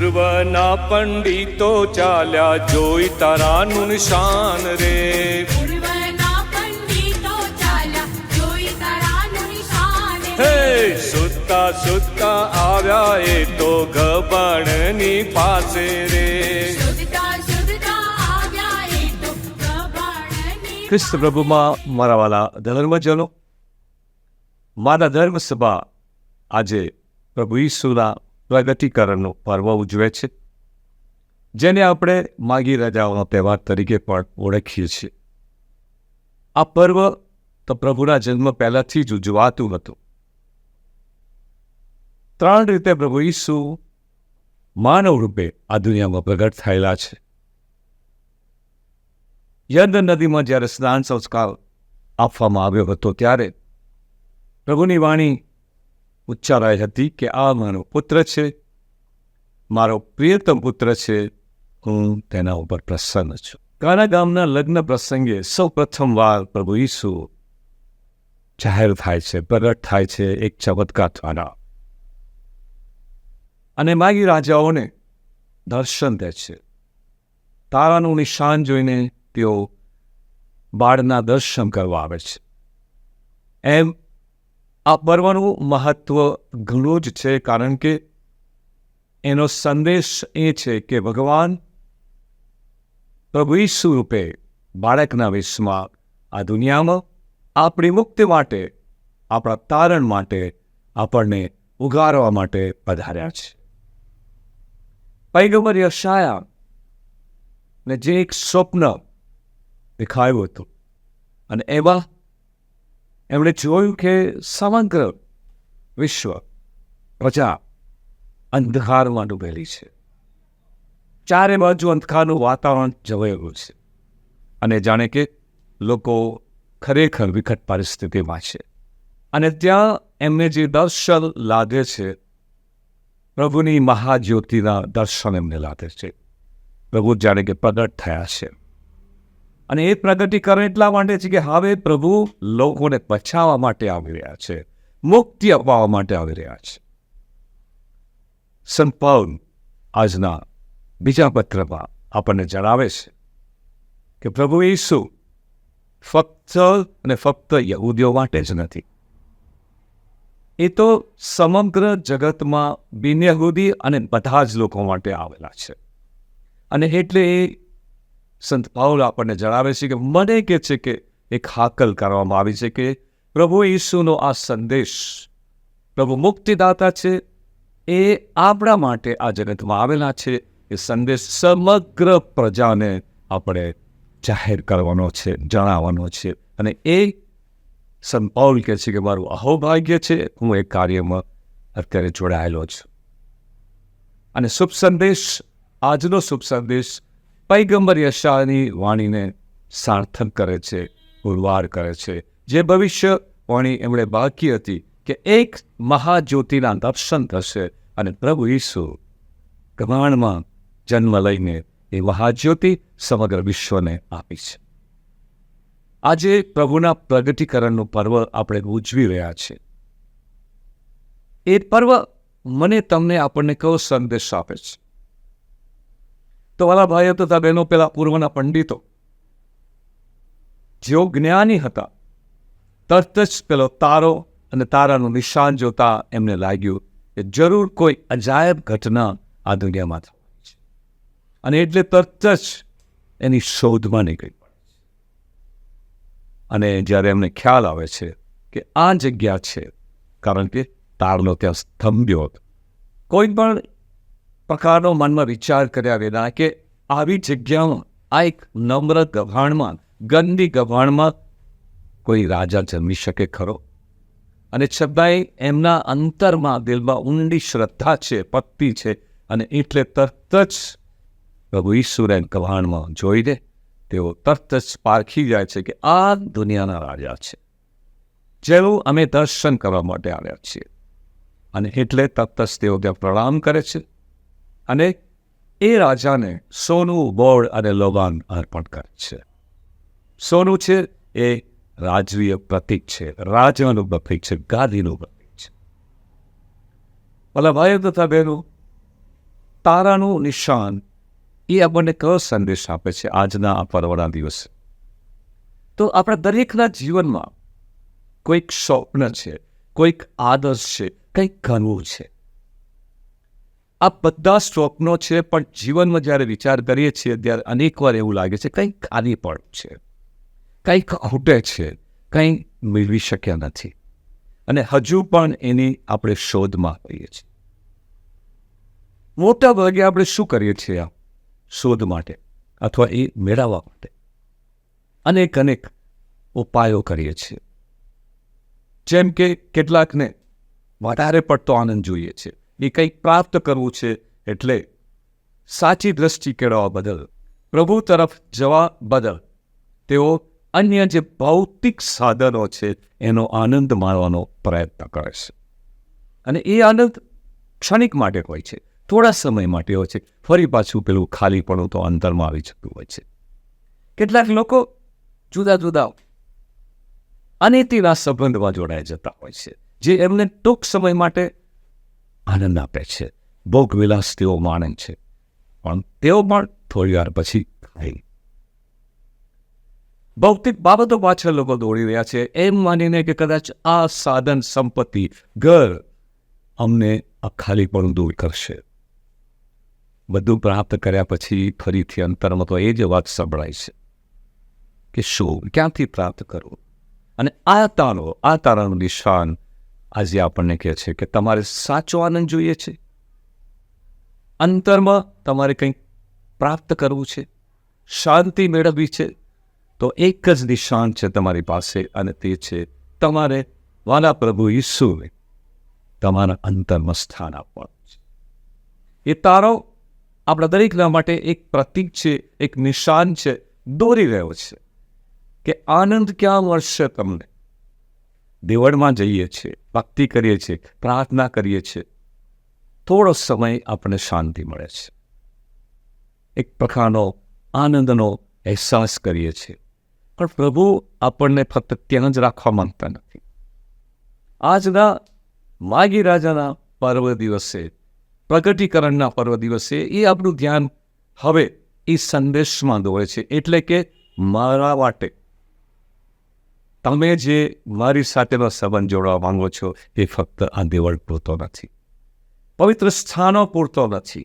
પૂર્વના પંડિતો ચાલ્યા જોઈ તારાનું નિશાન રે. પૂર્વના પંડિતો ચાલ્યા જોઈ તારાનું નિશાન હે સુતા સુતા આવ્યા એ તો ગબણની પાસે રે. ખ્રિસ્ત પ્રભુમાં મારા વાલા ધર્મજનો મારા ધર્મ સભા આજે પ્રભુ ઈસુના પ્રગટીકરણનું પર્વ ઉજવે છે, જેને આપણે માગી રજાઓનો તહેવાર તરીકે પણ ઓળખીએ છીએ. આ પર્વ તો પ્રભુના જન્મ પહેલાથી જ ઉજવાતું હતું. ત્રણ રીતે પ્રભુ ઈસુ માનવ રૂપે આ દુનિયામાં પ્રગટ થયેલા છે. યર્દન નદીમાં જ્યારે સ્નાન સંસ્કાર આપવામાં આવ્યો હતો, ત્યારે પ્રભુની વાણી ઉચ્ચારાઈ હતી કે આ મારો પુત્ર છે. મારો પ્રિયતમ પુત્ર છે. હું તેના ઉપર પ્રસન્ન છું. કાના ગામના લગ્ન પ્રસંગે સૌ પ્રથમવાર પ્રભુ ઈસુ જાહેર થાય છે, પ્રગટ થાય છે એક ચમત્કાર દ્વારા. અને માગી રાજાઓને દર્શન દે છે. તારાનું નિશાન જોઈને તેઓ બાળના દર્શન કરવા આવે છે. એમ આ પર્વનું મહત્વ ઘણું જ છે, કારણ કે એનો સંદેશ એ છે કે ભગવાન પ્રભુ ઈસુ બાળકના વિશ્વમાં આ દુનિયામાં આપણી મુક્તિ માટે, આપણા તારણ માટે આપણને ઉગારવા માટે પધાર્યા છે. પૈગંબર યશાયા ને જે એક સ્વપ્ન દેખાયું હતું અને એમાં એમણે જોયું કે સમગ્ર વિશ્વ પ્રજા અંધકારમાં ડૂબેલી છે. ચારે બાજુ અંધકારનું વાતાવરણ જવાયેલું છે અને જાણે કે લોકો ખરેખર વિકટ પરિસ્થિતિમાં છે. અને ત્યાં એમને જે દર્શન લાગે છે, પ્રભુની મહાજ્યોતિના દર્શન એમને લાગે છે. પ્રભુ જાણે કે પ્રગટ થયા છે. અને એ પ્રગટીકરણ એટલા માટે છે કે હવે પ્રભુ લોકોને બચાવવા માટે આવી રહ્યા છે, મુક્તિ અપાવવા માટે આવી રહ્યા છે. સંત આજના બીજા પત્રમાં આપણને જણાવે છે કે પ્રભુ ઈસુ ફક્ત અને ફક્ત યહૂદીઓ માટે જ નથી. એ તો સમગ્ર જગતમાં બિનયહૂદી અને બધા જ લોકો માટે આવેલા છે. અને એટલે એ સંત પાઉલ આપણને જણાવે છે કે મને કે છે કે એક હાકલ કરવામાં આવી છે કે પ્રભુ ઈસુનો આ સંદેશ પ્રભુ મુક્તિદાતા છે, એ આપણા માટે આ જગતમાં આવેલા છે. એ સંદેશ સમગ્ર પ્રજાને આપણે જાહેર કરવાનો છે, જણાવવાનો છે. અને એ સંત પાઉલ કહે છે કે મારું અહોભાગ્ય છે, હું એ કાર્યમાં અત્યારે જોડાયેલો છું. અને શુભ સંદેશ, આજનો શુભ સંદેશ પૈગંબર યશાની વાણીને સાર્થક કરે છે, પુરવાર કરે છે. જે ભવિષ્ય વાણી એમણે બાકી હતી કે એક મહાજ્યોતિના દર્શન થશે અને પ્રભુ ઈસુ ગમાણમાં જન્મ લઈને એ મહાજ્યોતિ સમગ્ર વિશ્વને આપી છે. આજે પ્રભુના પ્રગટીકરણનું પર્વ આપણે ઉજવી રહ્યા છીએ. એ પર્વ મને તમને આપણને કયો સંદેશ આપે છે? તો વાલા ભાઈઓ તથા બહેનો પેલા પૂર્વના પંડિતો. જેઓ જ્ઞાની હતા, તરત જ પેલો તારો અને તારાનું નિશાન જોતા એમને લાગ્યું કે જરૂર કોઈ અજાયબ ઘટના આ દુનિયામાં થવાની છે. અને એટલે તરત જ એની શોધમાં નીકળી પડે અને જ્યારે એમને ખ્યાલ આવે છે કે આ જગ્યા છે, કારણ કે તારનો ત્યાં સ્તંભ્યો હતો. કોઈ પણ પ્રકારનો મનમાં વિચાર કર્યા વિના કે આવી જગ્યામાં આ એક નમ્ર ગભાણમાં ગંદી ગભાણમાં કોઈ રાજા જન્મી શકે ખરો? અને છતાંય એમના અંતરમાં દિલમાં ઊંડી શ્રદ્ધા છે, ભક્તિ છે અને એટલે તરત જ પ્રભુ ઈશ્વરે ગભાણમાં જોઈને તેઓ તરત જ પારખી જાય છે કે આ દુનિયાના રાજા છે જેવું અમે દર્શન કરવા માટે આવ્યા છીએ. અને એટલે તરત જ તેઓ ત્યાં પ્રણામ કરે છે. અને એ રાજાને સોનું બોળ અને લોબાન અર્પણ કરે છે. સોનું છે એ રાજવીય પ્રતીક છે, રાજાનું પ્રતીક છે, ગાદીનું પ્રતીક છે. ભલા ભાઈઓ તથા બહેનો, તારાનું નિશાન એ આપણને કયો સંદેશ આપે છે આજના આ પર્વના દિવસે? તો આપણા દરેકના જીવનમાં કોઈક સ્વપ્ન છે, કોઈક આદર્શ છે, કંઈક કરવું છે. આ બધા સ્વપ્નો છે, પણ જીવનમાં જ્યારે વિચાર કરીએ છીએ, ત્યારે અનેકવાર એવું લાગે છે, કંઈક ખાલી પણ છે. કંઈક ખૂટે છે, કંઈ મેળવી શક્યા નથી. અને હજુ પણ એની આપણે શોધમાં હોઈએ છીએ. મોટા ભાગે આપણે શું કરીએ છીએ આ શોધ માટે અથવા એ મેળવવા માટે? અનેક અનેક ઉપાયો કરીએ છીએ. જેમ કે કેટલાકને વધારે પડતો આનંદ જોઈએ છે. એ કંઈક પ્રાપ્ત કરવું છે એટલે સાચી દ્રષ્ટિ કેળવવા બદલ. પ્રભુ તરફ જવા બદલ તેઓ અન્ય જે ભૌતિક સાધનો છે એનો આનંદ માણવાનો પ્રયત્ન કરે છે. અને એ આનંદ ક્ષણિક માટે હોય છે, થોડા સમય માટે હોય છે, ફરી પાછું પેલું ખાલીપણું તો અંતરમાં આવી જતું હોય છે. કેટલાક લોકો જુદા જુદા અનેતીના સંબંધમાં જોડાઈ જતા હોય છે, જે એમને ટૂંક સમય માટે આનંદ આપે છે. ભોગ વિલાસ તેઓ માણે છે. પણ તેઓ પણ થોડી વાર પછી ખાઈ ભૌતિક બાબતો પાછળ લોકો દોડી રહ્યા છે. એમ માનીને કે કદાચ આ સાધન સંપત્તિ, ઘર અમને આ ખાલીપણું દૂર કરશે. બધું પ્રાપ્ત કર્યા પછી ફરીથી અંતરમાં તો એ જ વાત સંભળાય છે કે શું, ક્યાંથી પ્રાપ્ત કરવું? અને આ તારો આ તારાનું નિશાન આજે આપણને કહે છે કે તમારે સાચો આનંદ જોઈએ છે. અંતરમાં તમારે કંઈક પ્રાપ્ત કરવું છે, શાંતિ મેળવવી છે, તો એક જ નિશાન છે તમારી પાસે અને તે છે તમારે વાલા પ્રભુ ઈસુને તમારા અંતરમાં સ્થાન આપવાનું છે. એ તારો આપણા દરેકના માટે એક પ્રતીક છે, એક નિશાન છે, દોરી રહ્યો છે કે આનંદ ક્યાં મળશે તમને? દેવળમાં જઈએ છીએ. ભક્તિ કરીએ છીએ, પ્રાર્થના કરીએ છીએ, થોડો સમય આપણને શાંતિ મળે છે. એક પ્રકારનો આનંદનો અહેસાસ કરીએ છીએ. પણ પ્રભુ આપણને ફક્ત ત્યાં જ રાખવા માંગતા નથી. આજના માગી રાજાના પર્વ દિવસે, પ્રગટીકરણના પર્વ દિવસે એ આપણું ધ્યાન હવે એ સંદેશમાં દોરે છે. એટલે કે મારા માટે તમે જે મારી સાથેનો સંબંધ જોડવા માંગો છો એ ફક્ત આ દેવળ પૂરતો નથી. પવિત્ર સ્થાનો પૂરતો નથી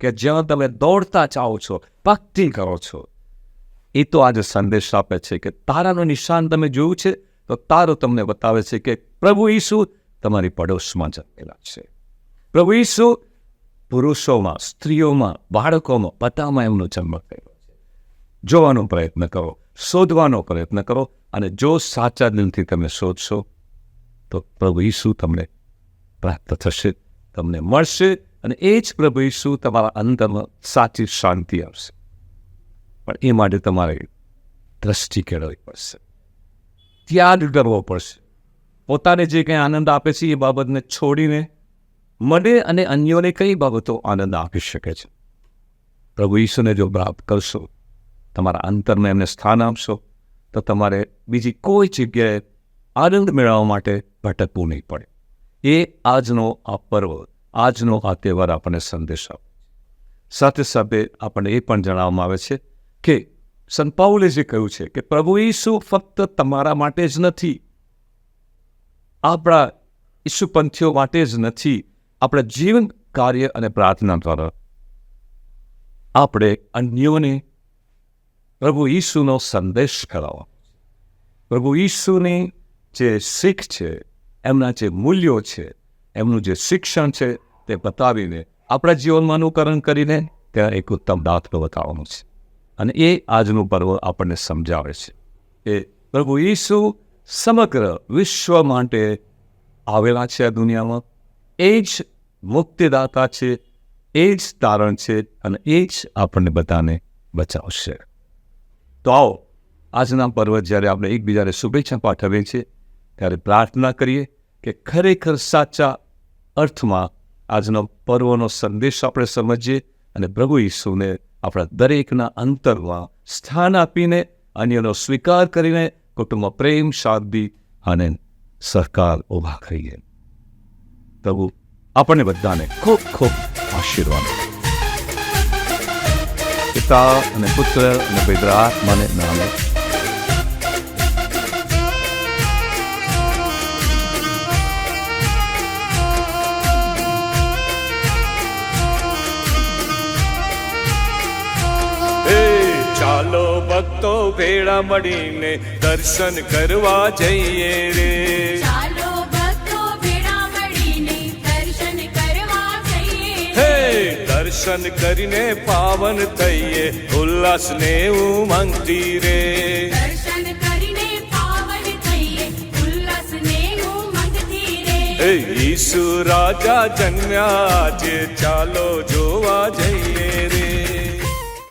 કે જ્યાં તમે દોડતા ચાહો છો, ભક્તિ કરો છો. એ તો આજે સંદેશ આપે છે કે તારાનું નિશાન તમે જોયું છે, તો તારો તમને બતાવે છે કે પ્રભુ ઈસુ તમારી પડોશમાં જન્મેલા છે. પ્રભુ ઈસુ પુરુષોમાં, સ્ત્રીઓમાં, બાળકોમાં, બધામાં એમનો જન્મ થયેલો છે જોવાનો પ્રયત્ન કરો, શોધવાનો પ્રયત્ન કરો અને જો સાચા દિલથી તમે શોધશો, તો પ્રભુ ઈસુ તમને પ્રાપ્ત થશે, તમને મળશે અને એ જ પ્રભુ ઈસુ તમારા અંતરમાં સાચી શાંતિ આવશે પણ એ માટે તમારે દ્રષ્ટિ કેળવવી પડશે. ત્યાગ કરવો પડશે. પોતાને જે કંઈ આનંદ આપે છે એ બાબતને છોડીને મને અને અન્યોને કઈ બાબતો આનંદ આપી શકે છે? પ્રભુ ઈસુને જો પ્રાપ્ત કરશો તમારા અંતરને એમને સ્થાન આપશો, તો તમારે બીજી કોઈ જગ્યાએ આનંદ મેળવવા માટે ભટકવું નહીં પડે. એ આજનો આ પર્વ, આજનો આ તહેવાર આપણને સંદેશ આપે. સાથે સાથે આપણને એ પણ જણાવવામાં આવે છે કે સંતપાઉલે જે કહ્યું છે કે પ્રભુ ઈસુ ફક્ત તમારા માટે જ નથી, આપણા ઈસુપંથીઓ માટે જ નથી, આપણા જીવન કાર્ય અને પ્રાર્થના દ્વારા આપણે અન્યોને પ્રભુ ઈસુનો સંદેશ કરાવો. પ્રભુ ઈસુની જે શીખ છે, એમના જે મૂલ્યો છે, એમનું જે શિક્ષણ છે, તે બતાવીને આપણા જીવનમાં અનુકરણ કરીને ત્યાં એક ઉત્તમ દાખલો બતાવવાનો છે. અને એ આજનું પર્વ આપણને સમજાવે છે એ પ્રભુ ઈસુ સમગ્ર વિશ્વ માટે આવેલા છે આ દુનિયામાં. એ જ મુક્તિદાતા છે, એ જ તારણ છે અને એ જ આપણને બધાને બચાવશે. તો આવો, આજના પર્વ જ્યારે આપણે એકબીજાને શુભેચ્છા પાઠવીએ છીએ, ત્યારે પ્રાર્થના કરીએ કે ખરેખર સાચા અર્થમાં આજનો પર્વનો સંદેશ આપણે સમજીએ અને પ્રભુ ઈસુને આપણા દરેકના અંતરમાં સ્થાન આપીને અન્યનો સ્વીકાર કરીને કુટુંબમાં પ્રેમ, શાંતિ અને સહકાર ઊભા કરીએ પ્રભુ, આપણને બધાને ખૂબ ખૂબ આશીર્વાદ. પિતા અને પુત્ર અને પવિત્ર આત્માને નામે ચાલો ભક્તો ભેળા મળીને દર્શન કરવા જઈએ રે. દર્શન કરીને પાવન થઈએ. ઉલ્લાસ ને ઉમંગથી રે. ઈસુ રાજા જન્મ્યા જે ચાલો જોવા જઈએ રે.